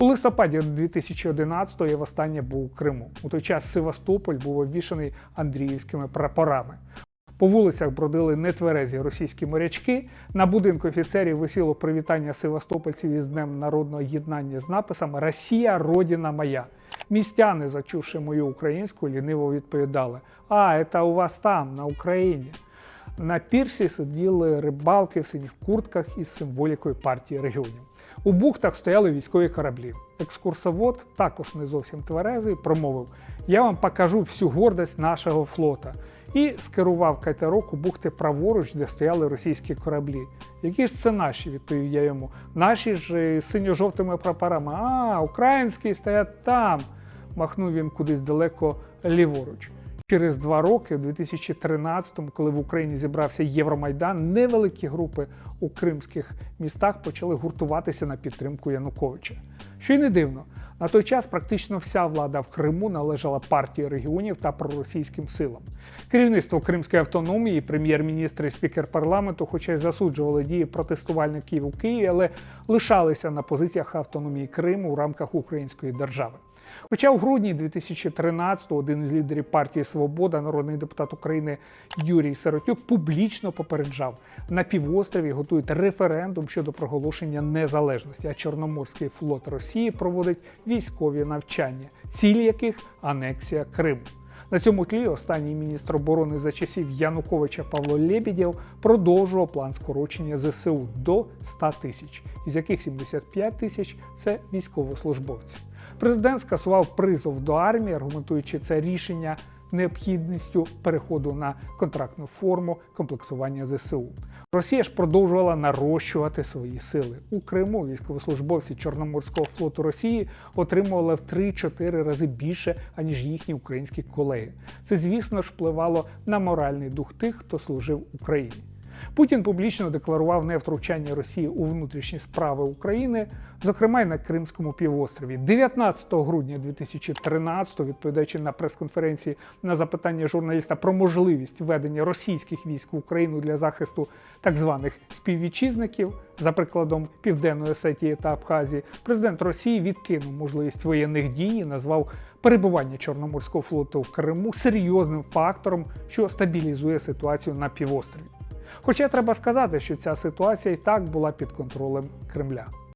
У листопаді 2011-го я востаннє був у Криму. У той час Севастополь був обвішаний Андріївськими прапорами. По вулицях бродили нетверезі російські морячки. На будинку офіцерів висіло привітання севастопольців із Днем народного єднання з написом Росія, родина моя. Містяни, зачувши мою українську, ліниво відповідали: А, це у вас там, на Україні. На пірсі сиділи рибалки в синіх куртках із символікою партії регіонів. У бухтах стояли військові кораблі. Екскурсовод, також не зовсім тверезий, промовив: Я вам покажу всю гордость нашого флота. І скерував катерок у бухти праворуч, де стояли російські кораблі. Які ж це наші? відповів я йому. Наші ж е, синьо-жовтими прапорами. А, українські стоять там. махнув він кудись далеко ліворуч. Через два роки, у 2013-му, коли в Україні зібрався Євромайдан, невеликі групи у кримських містах почали гуртуватися на підтримку Януковича. Що й не дивно, на той час практично вся влада в Криму належала партії регіонів та проросійським силам. Керівництво Кримської автономії, прем'єр-міністр і спікер парламенту, хоча й засуджували дії протестувальників у Києві, але лишалися на позиціях автономії Криму у рамках української держави. Хоча у грудні 2013-го один із лідерів партії Свобода, народний депутат України Юрій Сиротюк, публічно попереджав, на півострові готують референдум щодо проголошення незалежності, а Чорноморський флот Росії проводить військові навчання, ціль яких анексія Криму. На цьому тлі останній міністр оборони за часів Януковича Павло Лебедєв продовжував план скорочення ЗСУ до 100 тисяч, із яких 75 тисяч це військовослужбовці. Президент скасував призов до армії, аргументуючи це рішення необхідністю переходу на контрактну форму комплектування ЗСУ. Росія ж продовжувала нарощувати свої сили. У Криму військовослужбовці Чорноморського флоту Росії отримували в 3-4 рази більше, аніж їхні українські колеги. Це, звісно ж, впливало на моральний дух тих, хто служив Україні. Путін публічно декларував невтручання Росії у внутрішні справи України, зокрема й на Кримському півострові. 19 грудня 2013 відповідаючи на прес-конференції на запитання журналіста про можливість введення російських військ в Україну для захисту так званих співвітчизників, за прикладом Південної Осетії та Абхазії, президент Росії відкинув можливість воєнних дій і назвав перебування Чорноморського флоту в Криму серйозним фактором, що стабілізує ситуацію на півострові. Хоча треба сказати, що ця ситуація і так була під контролем Кремля.